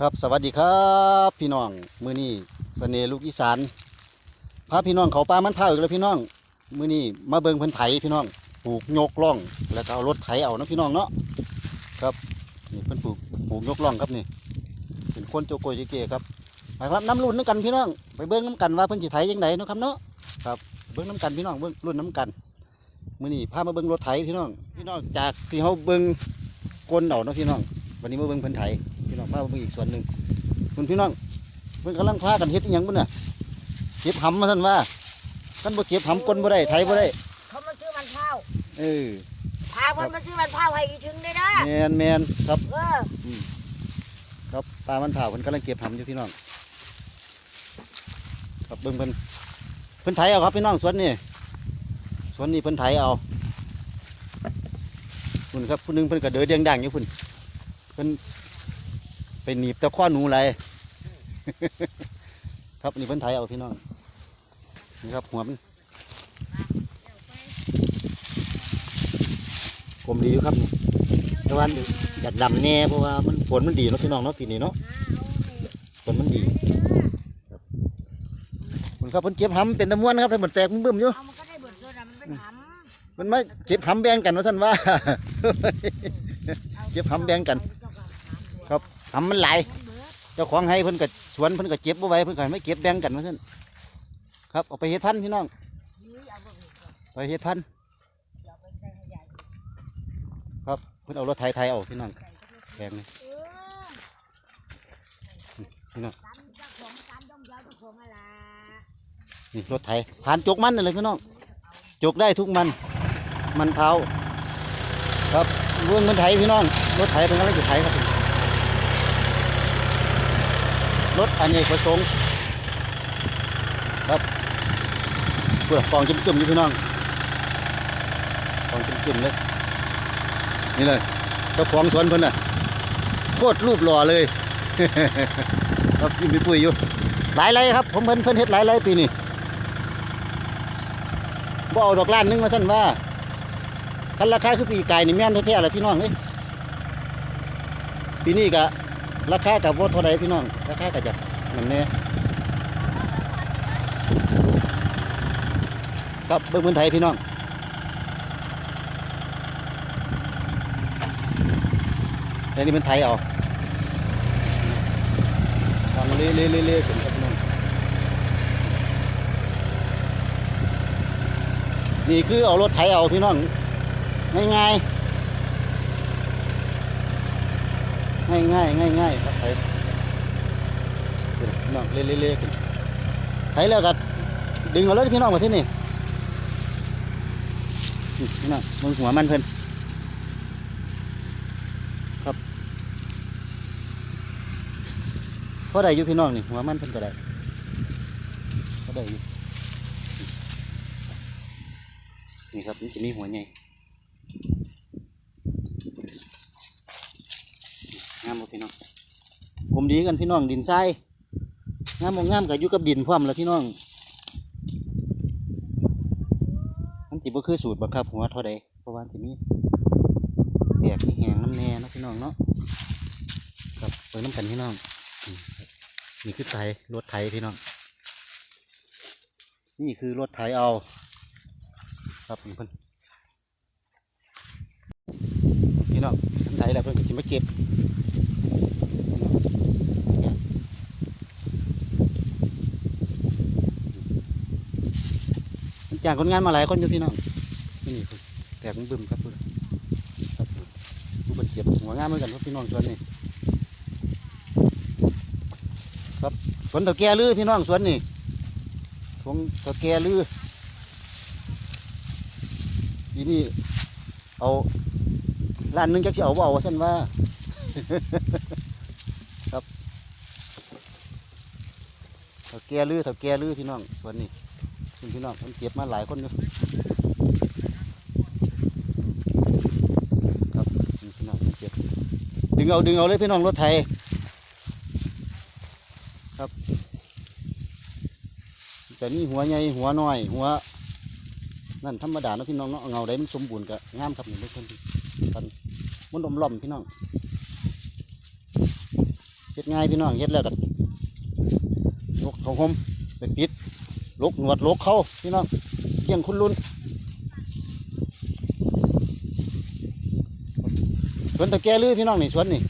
ครับสวัสดีครับพี่น้องมือนี้เสน่ห์ลูกอีสานพาพี่น้องเขาปลามันเผาอีกแล้วพี่น้องมือนี้มาเบิงเพิ่นไถพี่น้องปลูกยกล่องแล้วก็เอารถไถเอานะพี่น้องเนาะครับนี่เพิ่นปลูกปลูกยกล่องครับนี่เป็นคนโจโกยเจเกครับไปครับน้ำรุ่นน้ำกันพี่น้องไปเบิ่งน้ำกันว่าเพิ่นสิไถยังไงนะครับเนาะครับเบิ่งน้ำกันพี่น้องเบิ่งรุ่นน้ำกันมือนี้พามาเบิ่งรถไถพี่น้องพี่น้องจากที่เขาเบิ่งกลเอาเนาะพี่น้อง วันนี้มาเบิ่งเพิ่นไถ พี่น้องพามาเบิ่งอีกส่วนหนึ่งคุณพี่น้องเพิ่นกำลังพากันเฮ็ดอิหยังบุ่นน่ะเก็บหำมาท่านว่าท่านบ่เก็บหำกลนบ่ได้ไถบ่ได้เขามาซื้อมันเผาเออพาคนมาซื้อมันเผาให้อีถึงได้นะแมนแมนครับเออครับปลามันเผาเพิ่นกำลังเก็บหำอยู่พี่น้องครับเบิ่งเพิ่นเพิ่นไถเอาครับพี่น้องสวนนี่สวนนี้เพิ่นไถเอาคุณครับผู้หนึงเพิ่นก็เดินเดียงดังอยู่คุณเพิ่น ไปหนีบตะข้อหนูไรครับนี่เพิ่นไถเอาพี่น้องนี่ครับหัวมันกลมดีอยู่ครับนี่แต่ว่าอยากดำแน่เพราะว่ามันฝนมันดีเนาะพี่น้องเนาะปีนี้เนาะฝนมันดีครับคุณครับเพิ่นเก็บหำเป็นตะม้วนครับแต่หมดแตกบึ้มๆอยู่เอามันก็ได้เบิดเลยนะมันเป็นหมันไม่เก็บหำแบ่งกันว่าท่านว่าำเก็บหำแบ่งกัน ครับหำมันหลายเจ้าของให้เพิ่นก็สวนเพิ่นก็เก็บไว้เพิ่นก็ให้ไม่เก็บแบ่งกันว่าท่านครับเอาไปเฮ็ดพันธุ์พี่น้องไปเฮ็ดพันธุ์ครับเพิ่นเอารถไถไถเอาพี่น้องแพงนี่พี่น้องนี่รถไถผ่านจกมันนั่นเลยพี่น้องจกได้ทุกมัน มันเผาครับเรื่องมันไถพี่น้องรถไถเป็นอะไรจะไถครับผม รถอันนี้ประสงค์ครับเปลือกฟองจุ่มๆอยู่พี่น้องฟองจุ่มๆเลยนี่เลยเจ้าของสวนเพิ่นน่ะโคตรรูปหล่อเลยครับยังมีปุ๋ยอยู่หลายไรครับ ผมเพิ่นเพิ่นเฮ็ดหลายไรปีนี้บ่เอาดอกล้านนึงมาสั่นว่าคันราคาคือปีไก่นี่แม่นแท้ๆเลยพี่น้องเอ้ยปีนี้ก็ ราคากับว่าเท่าไรพี่น้อง ราคาก็จะนั่นแน่ครับเบิ้งเมืองไทยพี่น้องแต่นี่เป็นไทยเอาทางเล่เล่เล่เล่ขึ้นครับพี่น้องนี่คือเอารถไถเอาพี่น้อง ง่ายง่าย ง่ายง่ายง่ายง่ายๆครับไถน้องเล่เล่ๆขึ้นไถแล้วก็ดึงเอาเลยพี่น้องมาที่นี่นี่พี่น้องมึงหัวมันเพิ่นครับพอได้อยู่พี่น้องนี่หัวมันเพิ่นก็ได้พอได้อยู่นี่ครับนี่จะมีหัวใหญ่ งามบ่พี่น้อง ผมดีกันพี่น้องดินทรายงามบ่งามก็อยู่กับดินพร้อมแล้วพี่น้องมันสิบ่คือสูตรบังคับหัวเท่าใดเพราะว่าสิมีแตกมีแหงน้ำแน่นะพี่น้องเนาะครับเปิดน้ำกันพี่น้องนี่คือไถรถไถพี่น้อง นี่คือรถไถเอา ครับนี่เพิ่นพี่น้องไถแล้วเพิ่นก็สิมาเก็บ มันจ้างคนงานมาหลายคนอยู่พี่น้องนี่พุ่นแตกมันบึมครับพุ่นครับดูมันเจ็บหัวงานเหมือนกันครับพี่น้องชวนนี่ครับสวนตะแกลือพี่น้องสวนนี่สวนตะแกลือทีนี่เอาล้านหนึงจักสิเอาเอาว่าซั่นว่า ครับตะแกลือตะแกลือพี่น้องสวนนี่ คุณพี่น้องมันเก็บมาหลายคนอยู่ครับพี่น้องเก็บดึงเอาดึงเอาเลยพี่น้องรถไทยครับแต่นี่หัวใหญ่หัวน้อยหัวนั่นธรรมดาเนาะพี่น้องเนาะเงาได้มันสมบูรณ์ก็งามครับนี่ทุกคนกันมันอมล่อมพี่น้องเฮ็ดง่ายพี่น้องเฮ็ดแล้วก็ลกเขาห่มไปปิด ลกหนวดลกเขาพี่น้องเกี่ยงคุณลุนสวนตะแกลือพี่น้องนี่สวนนี่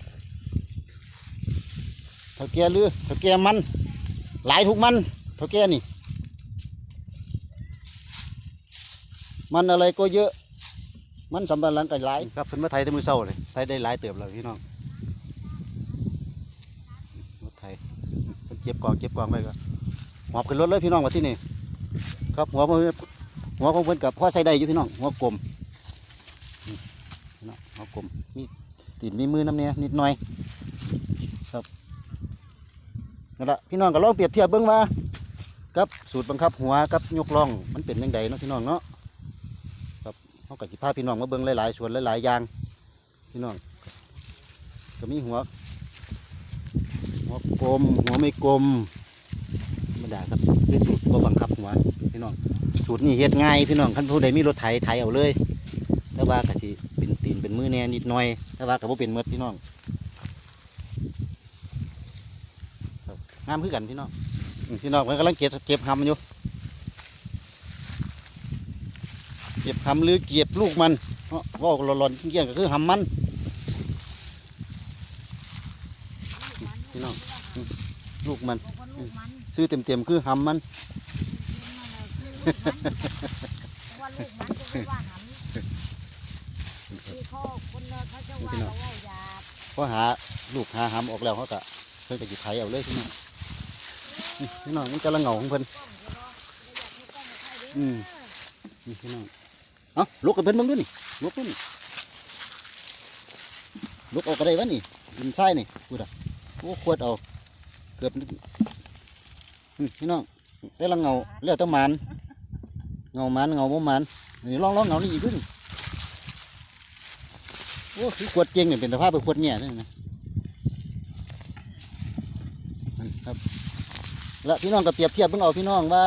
ตะแกลือตะแกมัน หลายทุกมันตะแกนี่ มันอะไรก็เยอะ มันสำบันหลังกันหลายครับเพิ่นมาไทยได้มือเศร้าเลยไทยได้หลายเติบแล้วพี่น้องรถไทยเพิ่นเก็บกองเก็บกองไว้ก็ห อบขึ้นรถเลยพี่น้องมาที่นี่ครับหัวเพิ่นหัวของเพิ่อนกับพ่อใส่ได้อยู่พี่น้องหัวกลมหัวกลมมีตีนมีมือน้ำเนี่ยนิดหน่อยครับนั่นแหละพี่น้องก็ลองเปรียบเทียบเบิ่งว่ากับสูตรบังคับหัวกับยกล่องมันเป็นยังไงเนาะพี่น้องเนาะครับเขากับสิพาพี่น้องมาเบิ่งหลายๆส่วนหลายๆอย่างพี่น้องก็มีหัวหัวกลมหัวไม่กลม รมดาครับคือสูตรบ่บังคับหัวพี่น้องสูตรนี้เฮ็ดง่ายพี่น้องคันผู้ใดมีรถไถไถเอาเลยแต่ว่าก็สิเป็นตีนเป็นมือแน่นิดหน่อยแต่ว่าก็บ่เป็นเมดพี่น้องงามคือกันพี่น้องพี่น้องมันกำลังเก็บเก็บหำอยู่เก็บหำหรือเก็บลูกมันเนาะว่าหลอนๆเกี้ยงก็คือหำมันพี่น้องลูกมัน บอกว่าลูกมันชื่อเต็มๆคือหำมัน ว่าลูกมันจะไม่ว่าหำที่เขาคนเนเขาจะว่าเราว่าอย่าพอหาลูกหาหำออกแล้วเขาก็เพิ่นก็จิไถเอาเลยพี่น้องนี่พี่น้องมันจะละเหงาของเพิ่นป้องจะรอไม่อยากให้ป้องใครเด้อืมนี่พี่น้องเอ้าลุกกับเพิ่นเบิ่งดูนี่ลุกดูนี่ลุกออกก็ได้วะนี่ดินทรายนี่พูดอะโอ้ขวดเอาเกือบอืม พี่น้องได้ละเงาแล้วแต่หมานเงามานเงาบ่มานนี่ลองลองเงานี่อีกดูนี่โอ้คือขวดเจงเนี่ยเป็นสภาพเป็นขวดแง่ยนะนั่นครับแล้วพี่น้องก็เปรียบเทียบเบิ่งเอาพี่น้องว่า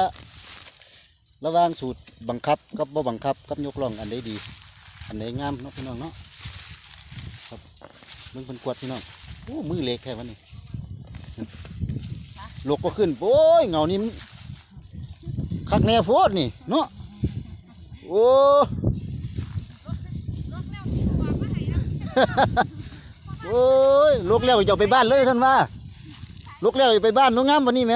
ระหว่างสูตรบังคับกับบ่บังคับกับยกล่องอันใดดี อันใดงามเนาะพี่น้องเนาะครับมึงเป็นกวดพี่น้องโอ้มือเล็กแค่วันนี้ ลกก็ขึ้น โอ้ย เงานี่มันคักแน่โฟดนี่ เนาะโอ้โอ้ยลูกแล้วจะไปบ้านเลยท่านว่าลูกแล้วจะไปบ้านน้องงามวันนี้ไหม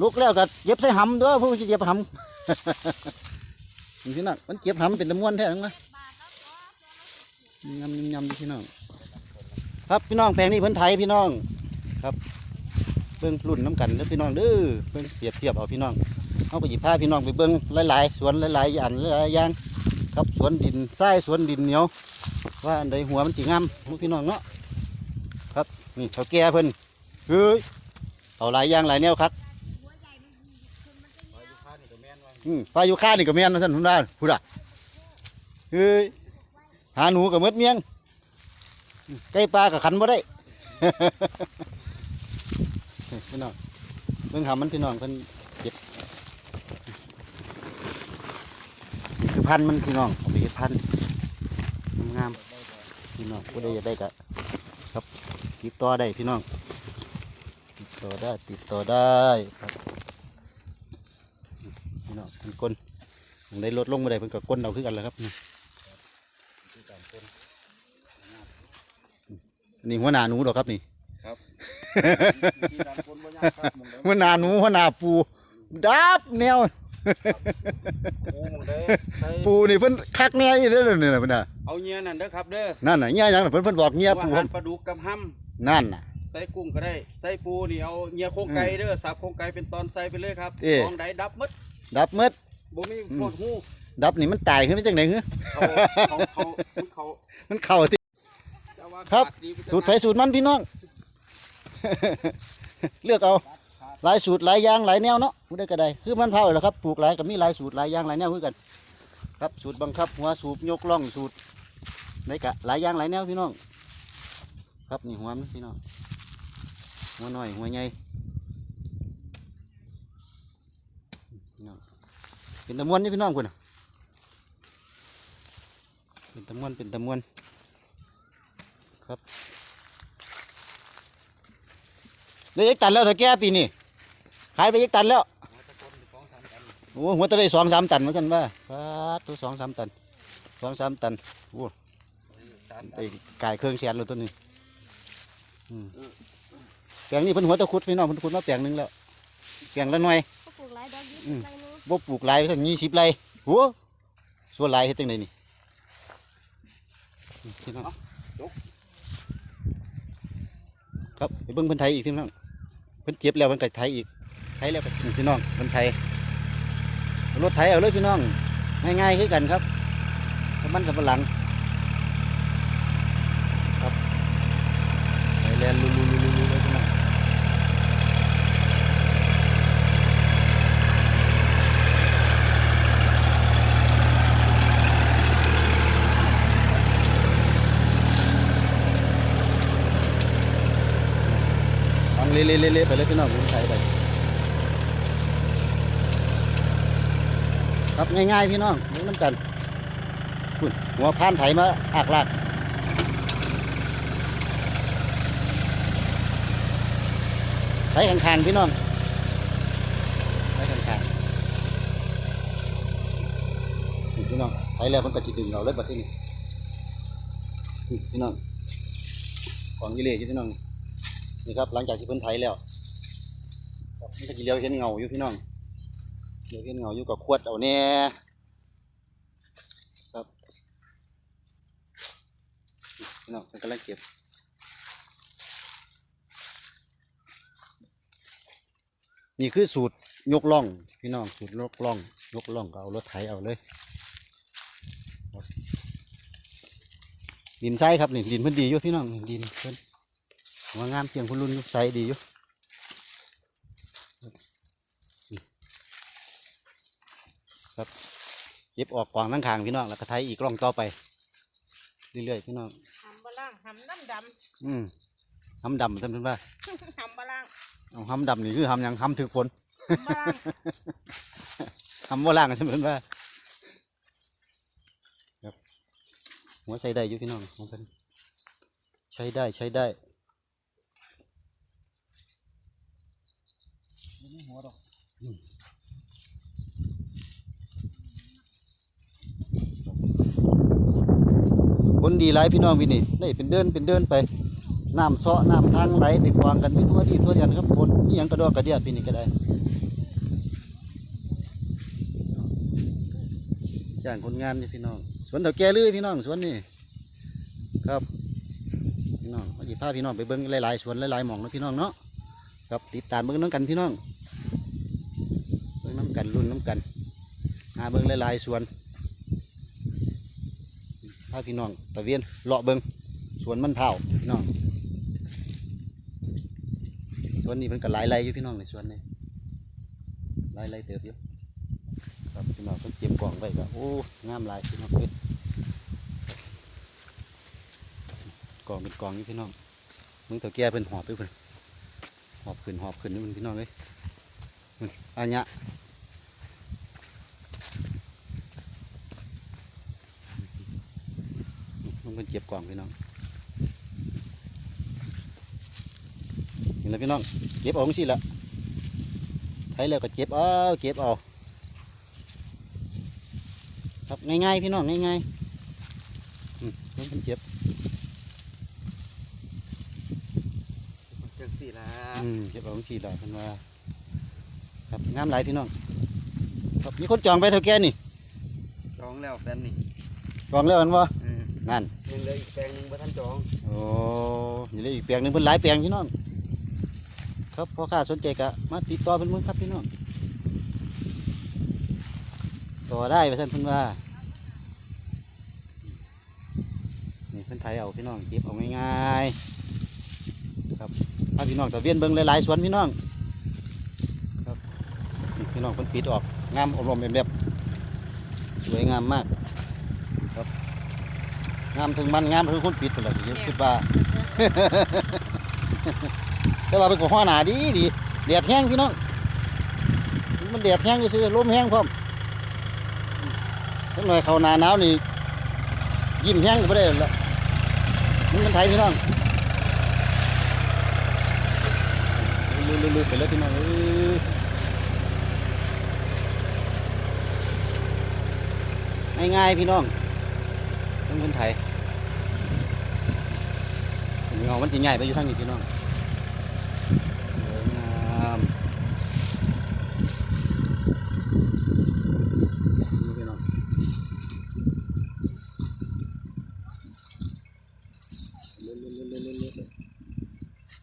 ลูกแล้วก็เย็บใส่หำด้วยผู้ที่เย็บหำนี่พี่น้องมันเก็บหำเป็นตะมวนแท้ทั้งนั้นยำยำยำพี่น้อง ครับพี่น้องแปลงนี้เพิ่นไทยพี่น้องครับเบิ่งรุ่นน้ำกันเด้อพี่น้องเด้อเบิ่งเปรียบเทียบเอาพี่น้องเอาไปหยิบผ้าพี่น้องไปเบิ่งหลายๆสวนหลายๆอย่างหลายๆอย่างครับสวนดินทรายสวนดินเหนียว ว่าอันใดหัวมันสีงามพี่น้องเนาะครับนี่เขาแก่เพิ่นเฮ้ยเอาหลายอย่างหลายแนวครับอืมปลาอยู่ข้านี่ก็แม่นนะท่านคุณได้พูดอะเฮ้ยหาหนูกับมดเมียง ไก่ปลากับขันบ่ได้ พี่น้องเบิ่งหามันพี่น้องเพิ่นเก็บนี่คือพันธุ์มันพี่น้องเอาไปเก็บพันธุ์งามๆพี่น้องผู้ใดอยากได้ก็ครับติดต่อได้พี่น้อง ติดต่อได้ติดต่อได้ครับพี่น้องเป็นก้นได้ลดลงมาได้เพิ่นกับก้นเอาคือกันแล้วครับ นี่อันนี่หัวหน้าหนูดอกครับนี่ครับหัวหน้าหนูหัวหน้าปูดับแนวปูนี่เพิ่นคักแน่อีเด้อเนี่ยนะเพิ่นน่ะเอาเงียนั่นเด้อครับเด้อนั่นน่ะเงี้ยหยังน่ะเพิ่นเพิ่นบอกเงี้ยปูอาผหารมปลาดุกกับห้นั่นน่ะำใส่กุ้งก็ได้ใส่ปูนี่เอาเงียโครงไก่เด้อสับโครงไก่เป็นตอนใส่ไปเลยครับเอ๊ะลองได้ดับหมดดับหมืดบ่มีปวดหูดับนี่มันตายขึ้นมาจังได๋เหรอเขาเขาเขาเขามันเข้าที่จะว่า ครับ สูตรไฟสูตรมันพี่น้อง เลือกเอาหลายสูตรหลายอย่างหลายแนวเนาะผู้ใดก็ได้คือมันเผาแหละครับปลูกหลายก็มีหลายสูตรหลายอย่างหลายแนวคือกัน ครับสูตรบังคับหัวสูบยกล่องสูตรในกะหลายอย่างหลายแนวพี่น้อง ครับนี่หัวมันพี่น้องหัวน้อยหัวใหญ่เป็นตะมวนนี่พี่น้องคุณน่ะเป็นตะมวนเป็นตะมวน ครับได้ยักตันแล้วถ้าแก่ปีนี้ขายไปยักตันแล้วหัวตะกอนสองสามตันโอ้หัวตะได้สองสามตันเหมือนกันว่าปาดตัวสองสามตันสองสามตันโอ้สามตัไอ้นกายเครื่องแสนเลยตัวนี้อืมแปลงนี้เพิ่นหัวตะคุดพี่น้องเพิ่นขุดมาแปลงหนึงแล้วแปลงละหน่อยเขาปลูกหลายดอกยี่อืสิบมไรนู้นบ่ปลูกหลายสักยี่สิบไร่โอ้ส่วนหลายเฮ็ดจังไดนี่นี่พี่น้อง ครับไปเบิ่งเพิ่นไทยอีกที่น้องเพิ่นเจ็บแล้วเพิ่นก็ไทยอีกไทยแล้วก็พี่น้องเพิ่นไทยรถไทยเอาเลยพี่น้อง ง่ายๆคือกันครับกับมันสับหลังครับไปแลนลุลุลุลุลุเลยพี่น้อง เละๆๆๆไปเลยพี่น้องผมใช้ไปครับง่ายๆพี่น้องเล่น้ำกันหัวพานไถมาอากลากไถข้างๆพี่น้องไถข้างๆนี่พี่น้องไถแล้วมันก็จะดึงเราเลยบัดนี้นี่พี่น้องของกิเลสอยู่พี่น้อง นี่ครับหลังจากที่เพิ่นไถแล้วครับมันก็จะเลี้ยวเห็นเงาอยู่พี่น้องเลี้ยวเห็นเงาอยู่กับขวดเอาแน่ครับพี่น้องกำลังเก็บนี่คือสูตรยกล่อง พี่น้องสูตรยกล่อง ยกล่องก็เอารถไถเอาเลยดินใส่ครับนี่ดินเพิ่นดีอยู่พี่น้องดินเพิ่น ว่างามเพียงคุณรุ่นใสดีอยู่ครับเก็บออกกวางนั่งคางพี่น้องแล้วก็ไทยอีกร่องต่อไปเรื่อยๆพี่น้องหำบะล่างหำน้ำดอืมหำดำท่านเพื่อนว่าำหำบะล่างเอาหำดำนี่คือหำหยังหำถือฝนหำบะล่างหำว่าล่างท่านเพื่อนว่าครับหัวใส่ได้อยู่พี่น้องของเพิ่นใช้ได้ใช้ได้ ไม่หัวด คนดีหลายพี่น้องวินี่ได้เป็นเดินเป็นเดินไปน้ำเซาะน้ำทางไหลไปกวางกันไปทั่วที่ทั่วเดียนครับคนนี่ยังกระดอกกระเดียปีนี้ก็ได้จ้างคนงานนี่พี่น้องสวนเถาแก่เลยพี่น้องสวนนี่ครับพี่น้องวันนี้พาพี่น้องไปเบิ้งหลายๆสวนหลายๆหม่องนะพี่น้องเนาะครับติดตามเบิ้งน้ำกันพี่น้อง กันรุ่นน้ำกัน หาเบิ้งหลายๆสวนพาพี่น้องตะเวียนเลาะเบิงสวนมันเผาพี่น้องสวนนี้มันก็หลายไรอยู่พี่น้องในสวนนี้หลายไรเติบอยู่ครับพี่น้องต้องเตรียมกล่องไว้ก็โอ้งามหลายพี่น้องเลยกล่องเป็นกล่องอยู่พี่น้องมึงตัวแก่เป็นหอบไปเพิ่นหอบขึ้นหอบขึ้นนี่มันพี่น้องเลยมึงอันเนี้ย มันเป็นเก็บกล่องพี่น้องนี่แหละพี่น้องเก็บเอาสิละใช้แล้วก็เก็บเอาเก็บเอาครับง่ายๆพี่น้องง่ายๆอืมมันเป็นเก็บจังสี่ละอืมเก็บเอาสิละเพิ่นว่าครับงามหลายพี่น้องครับมีคนจองไปเท่าแก่นี่จองแล้วแฟนนี่จองแล้วแมันว่าเออ นั่นยังเหลืออีกแปลงหนึงบ่ทันจองโอ้ยเลยอีกแปลงหนึ่งเพิ่นหลายแปลงพี่น้องครับพ่อข้าสนใจกะมาติดต่อเพิ่นมึงครับพี่น้องต่อได้ไปสั่นเพิ่นว่านี่เพิ่นไทยเอาพี่น้องเก็บเอาง่ายๆครับพาพี่น้องตะเวียนเบิ่งหลายๆสวนพี่น้องครับนี่พี่น้องเพิ่นปิดออกงามอมๆแบบๆสวยงามมากครับ งามถึงมันงามถึงคนปิดไปเลยคิดว่า แต่ว่าเป็นของหัวหนาดีดีแดดแห้งพี่น้องมันแดดแห้งซื้อๆลมแห้งพร้อมทั้งหน่อยเขาหนาหนาวนี่ยิ้มแห้งก็ไม่ได้แล้วมึงมันไทยพี่น้องลืมๆๆไปแล้วพี่น้องเอ้ยง่ายๆพี่น้อง นไทยเงามันจะง่ายไปอยู่ทางนี้พี่น้องสวยงามนี่พี่น้อง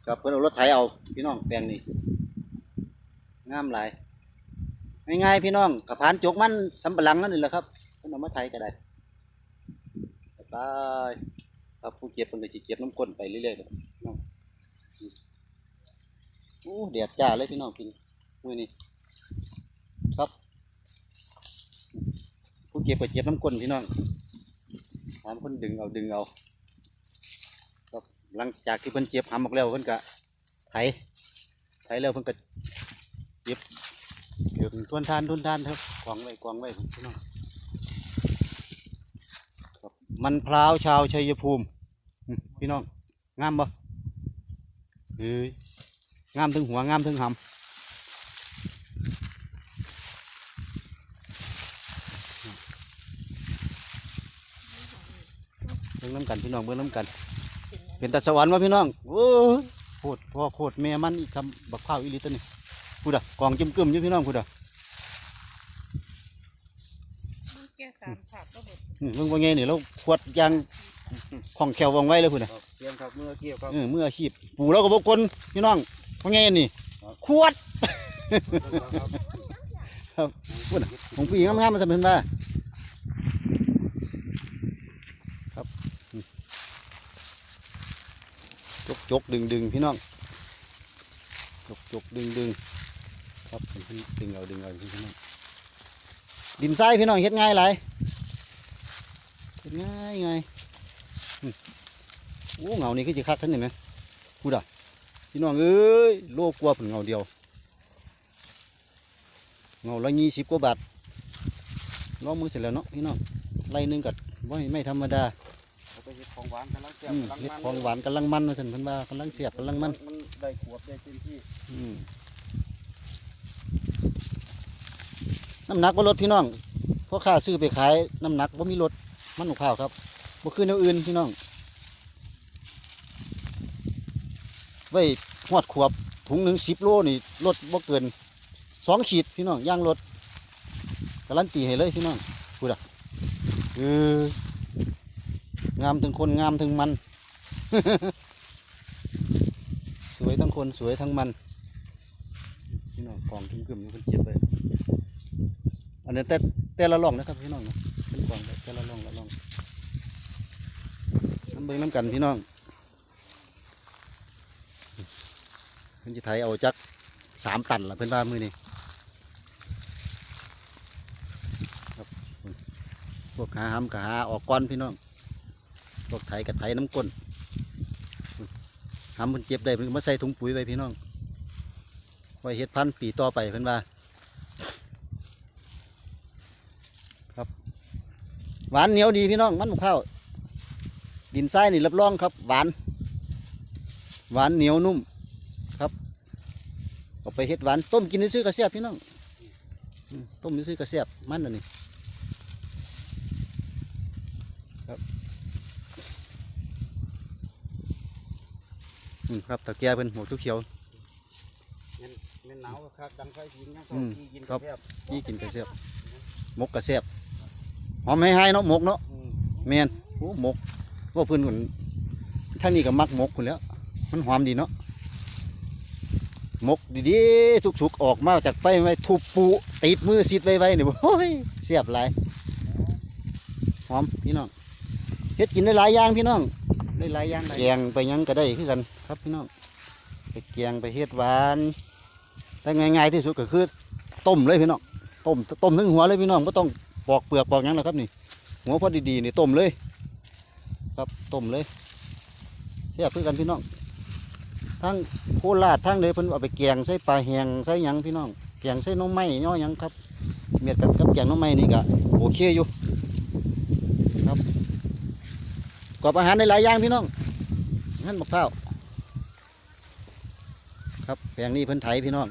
ครับเพิ่นเอารถไถเอาพี่น้องแปลงนี้งามหลายง่ายๆพี่น้องกระพานจกมันสำปะหลังนั่นนี่แหละครับเพิ่นเอามาไถก็ได้ายครับผู้เก็บเพิ่นก็สิเก็บน้ำก้นไปเรื่อยๆครับน้องโอ้แดดจ้าเลยพี่น้องพี่มื้อนี้ครับผู้เก็บก็เก็บน้ำก้นพี่น้องถามคนดึงเอาดึงเอาครับหลังจากที่เพิ่นเจ็บหำออกแล้วเพิ่นก็ไถไถแล้วเพิ่นก็เจ็บเดี๋ยวทวนทานทวนทานครับกวงไว้กวงไว้พี่น้อง มันพร้าวชาวชัยภูมิ พี่น้องงามบ่เฮ้ยงามถึงหัวงามถึงหำเบิ่งน้ำกันพี่น้องเบิ่งน้ำกัน เป็นตาสวรรค์วะพี่น้องโอ้โคตรพ่อโคตรแม่มันอีกคำบักข้าวอีลิตนี้พูดอะกองจิ้มกึ่มอยู่พี่น้องพูดอะแกสามขาด มดอืมเบิ่งว่าไงนี่เราขวดยางของแขววางไว้เลยพูดอะครับเตรียมครับเมื่อกี้ครับเออมืออาชีพปูเราก็บกลพี่น้องว่าไงนี่ขวดครับพูดอะของผู้หญิงงามๆมาสำเพ็ญว่าครับอืมจกจกดึงดึงพี่น้องจกจกดึงดึงครับเป็นที่ดึงเอาดึงเอาพี่น้องดินทรายพี่น้องเฮ็ดง่ายหลาย เฮ็ดง่ายง่ายโอ้เงานี่คือจะคักท่านเห็นไหมพูดอะพี่น้องเอ้ยโลกกลัวผลเงาเดียว เงาละยี่สิบกว่าบาทลองมือเสร็จแล้วเนาะพี่น้องไล่หนึงกัดไม่ไม่ธรรมดาเอาไปเฮ็ดของหวานกำลังเสียบอืมกำลังเฮ็ดมันของหวานกำลังมันว่าท่านเพิ่นว่ากำลังเสียบกำลังมันมันได้ขวบได้เต็มที่อืมน้ำหนักบ่ลดพี่น้องเพราะค่าซื้อไปขายน้ำหนักบ่มีลด มันหนุข้าวครับบ่คือแนวอื่นพี่น้อง ไว้หอดขวบถุงหนึ่งสิบโลนี่ลดบ่เกินสองขีดพี่น้องย่างลดการันตีให้เลยพี่น้องพูดอะเอองามถึงคนงามถึงมัน สวยทั้งคนสวยทั้งมันพี่น้องกองทุ่มกึมอยู่คนเจ็บเลยอันนี้แต่แต่ละล่องนะครับพี่น้องนะ กองแต่ละล่องละล่องน้ำเบิ้งน้ำกันพี่น้องเพิ่อนจะไถเอาจักสามตันละเพิ่อนว่ามือนี่ครับพวกหาหำกับหาออกก้อนพี่น้องพวกไถกับไถน้ำก้นหำเพิ่นเจ็บได้เพิ่นมาใส่ถุงปุ๋ยไว้พี่น้องไว้เฮ็ดพันธุ์ปีต่อไปเพิ่นว่า ครับ หวานเหนียวดีพี่น้องมันมะพร้าวดินทรายนี่รับรองครับ หวาน หวานเหนียวนุ่มครับเอาไปเฮ็ดหวานต้มกินซื้อๆกระเสียบพี่น้องอืมต้มซื้อๆกระเสียบมันอันนี้ครับอืมครับตะแกเป็นหัวทุกเขียวแม่นหนาวก็คักดังไฟกินยังอืมที่กินครับแซ่บนี่กินกระเสียบหมกกระเสียบ หอมให้ให้เนาะหมกเนาะอืมแมนโอ้หมกว่าเพื่อนคนทางนี้ก็มักหมกคนแหล้ว มันหอมดีเนาะหมกดีๆสุกๆออกมาจากไฟไว้ทุบปูติดมือซิดไว้ไว้เนี่ยโอ้ยเสียบหลายหอมพี่น้องเฮ็ดกินได้หลายอย่างพี่น้องได้หลายอย่างแกงไปหยังก็ได้คือกันครับพี่น้องไปแกงไปเฮ็ดหวานแต่ง่ายๆที่สุดก็คือต้มเลยพี่น้องต้มต้มทั้งหัวเลยพี่น้องไม่ต้อง ปอกเปลือกปอกยังหรอกครับนี่หัวพอดีๆนี่ต้มเลย ครับต้มเลยเทียบเพื่อกันพี่น้องทั้งโคราชทั้งเลยเพิ่นเอาไปแกงใส่ปลาแหงใส่ยังพี่น้องแกงใส่น้องไม้ย่อยังครับ เมียดกับกับแกงน้องไม้นี่ก็โอเคอยู่ครับกรอบอาหารในหลายอย่างพี่น้องหั่นมะพร้าครับแปลงนี้เพิ่นไถพี่น้อง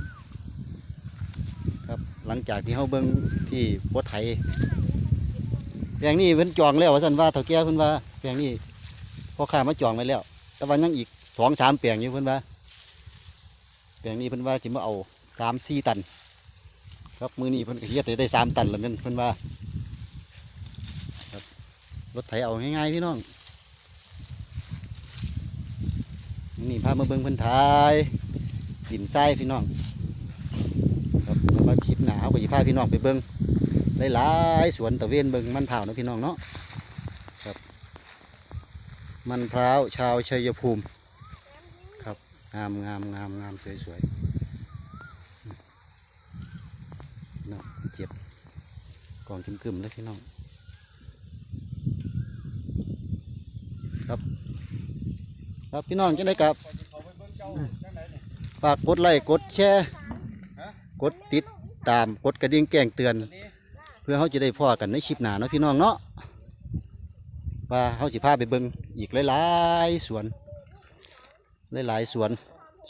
หลังจากที่เฮาเบิ่งที่บ่ไถแปลงนี้เพิ่นจองแล้วว่าซั่นว่าเฒ่าแก่เพิ่นว่าแปลงนี้พ่อค้ามาจองไว้แล้ว แต่ว่ายังอีกสองสามแปลงอยู่เพิ่นว่าแปลงนี้เพิ่นว่าสิมาเอาสามสี่ตัน ครับมือนี้เพิ่นก็เฮ็ดได้สามตันแล้วเงินเพิ่นว่าครับรถไถเอาง่ายๆพี่น้องนี่พามาเบิ่งเพิ่นทายดินทรายพี่น้อง ครับลมาคลิปหนาวก็จะพาพี่น้องไปเบิ้งหลายๆสวนตะเวนเบิ้งมันพร้าเนาะพี่น้องเนาะครับ มันพร้าวชาวชัยภูมิ ครับงามงามงามงามสวยสวยๆเนาะเจ็บกองกึมๆเลยพี่น้องครับ ครับพี่น้องจังไดกับเขาไปเบิ่งเจ้าจังไหนเนี่ยฝากกดไลค์กดแชร์ กดติดตามกดกระดิ่งแจ้งเตือน เพื่อเขาจะได้พ่อกันในคลิปหน้าเนาะพี่น้องเนาะว่าเขาสิพาไปเบิ่งอีกหลายๆสวนหลายๆสวน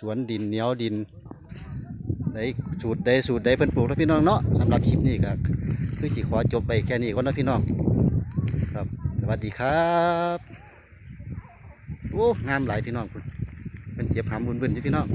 สวนดินเหนียวดินได้สูตรใดสูตรใดเพิ่นปลูกแล้วพี่น้องเนาะสำหรับคลิปนี้ก็คือสิขอจบไปแค่นี้ก่อนเนาะพี่น้องครับสวัสดีครับโอ้งามหลายพี่น้องคุณเป็นเจ็บหำบุญๆอยู่พี่น้อง